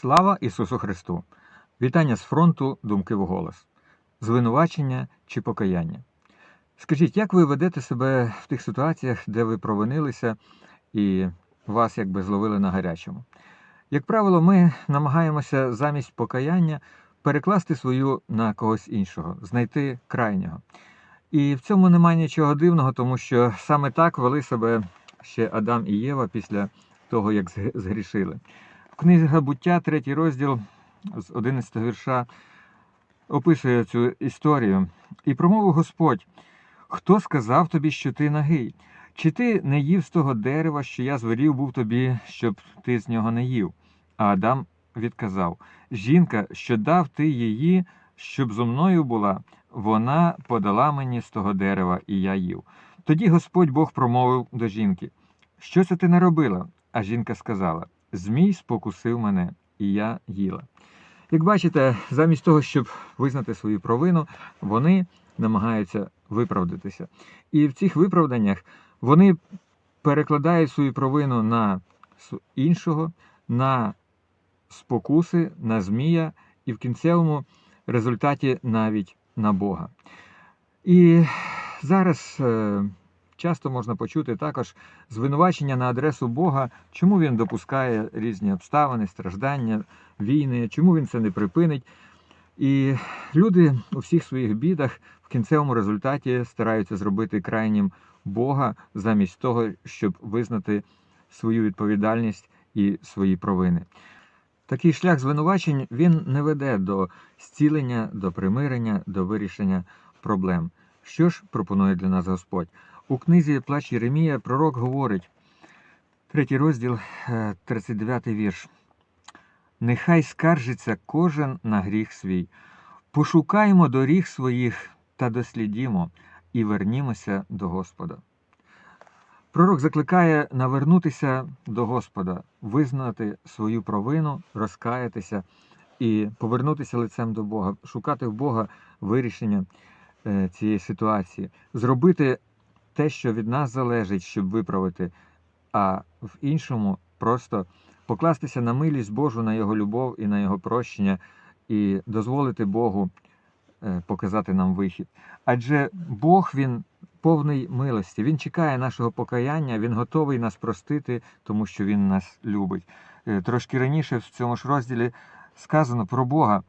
Слава Ісусу Христу! Вітання з фронту Думки в голос. Звинувачення чи покаяння. Скажіть, як ви ведете себе в тих ситуаціях, де ви провинилися і вас якби зловили на гарячому? Як правило, ми намагаємося замість покаяння перекласти свою на когось іншого, знайти крайнього. І в цьому немає нічого дивного, тому що саме так вели себе ще Адам і Єва після того, як згрішили. Книга буття, третій розділ з 11 вірша описує цю історію. І промовив Господь: Хто сказав тобі, що ти нагий? Чи ти не їв з того дерева, що я звелів був тобі, щоб ти з нього не їв? А Адам відказав: Жінка, що дав ти її, щоб зо мною була, вона подала мені з того дерева, і я їв. Тоді Господь Бог промовив до жінки: Що це ти наробила? А жінка сказала: Змій спокусив мене, і я їла. Як бачите, замість того, щоб визнати свою провину, вони намагаються виправдатися. І в цих виправданнях вони перекладають свою провину на іншого, на спокуси, на змія і в кінцевому результаті навіть на Бога. І зараз е, часто можна почути також звинувачення на адресу Бога, чому він допускає різні обставини, страждання, війни, чому він це не припинить. І люди у всіх своїх бідах в кінцевому результаті стараються зробити крайнім Бога замість того, щоб визнати свою відповідальність і свої провини. Такий шлях звинувачень він не веде до зцілення, до примирення, до вирішення проблем. Що ж пропонує для нас Господь? У книзі Плач Єремія пророк говорить, третій розділ, е, 39 вірш. Нехай скаржиться кожен на гріх свій. Пошукаймо доріг своїх та дослідімо, і вернімося до Господа. Пророк закликає навернутися до Господа, визнати свою провину, розкаятися і повернутися лицем до Бога, шукати в Бога вирішення е, цієї ситуації, зробити те, що від нас залежить, щоб виправити, а в іншому просто покластися на милість Божу, на Його любов і на Його прощення, і дозволити Богу е, показати нам вихід. Адже Бог Він повний милості, Він чекає нашого покаяння, Він готовий нас простити, тому що Він нас любить. Е, Трошки раніше в цьому ж розділі сказано про Бога.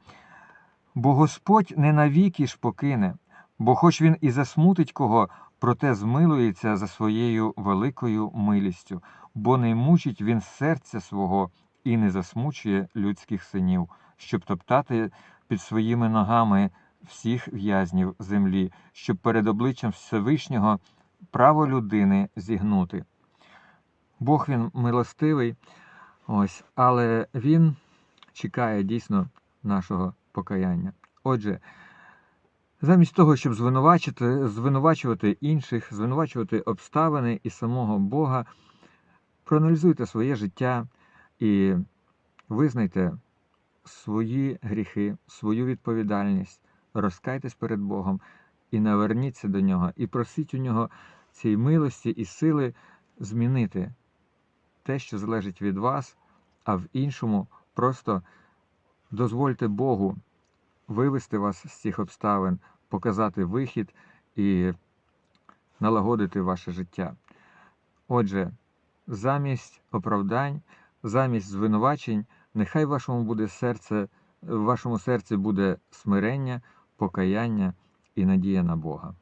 Бо Господь не навіки ж покине, бо хоч він і засмутить кого, проте змилується за своєю великою милістю, бо не мучить він серця свого і не засмучує людських синів, щоб топтати під своїми ногами всіх в'язнів землі, щоб перед обличчям Всевишнього право людини зігнути. Бог він милостивий, ось, але він чекає дійсно нашого покаяння. Отже, замість того, щоб звинувачити, звинувачувати інших, звинувачувати обставини і самого Бога, проаналізуйте своє життя і визнайте свої гріхи, свою відповідальність, розкайтесь перед Богом і наверніться до нього, і просіть у нього цієї милості і сили змінити те, що залежить від вас, а в іншому просто дозвольте Богу вивести вас з цих обставин, показати вихід і налагодити ваше життя. Отже, замість оправдань, замість звинувачень, нехай вашому буде серце, в вашому серці буде смирення, покаяння і надія на Бога.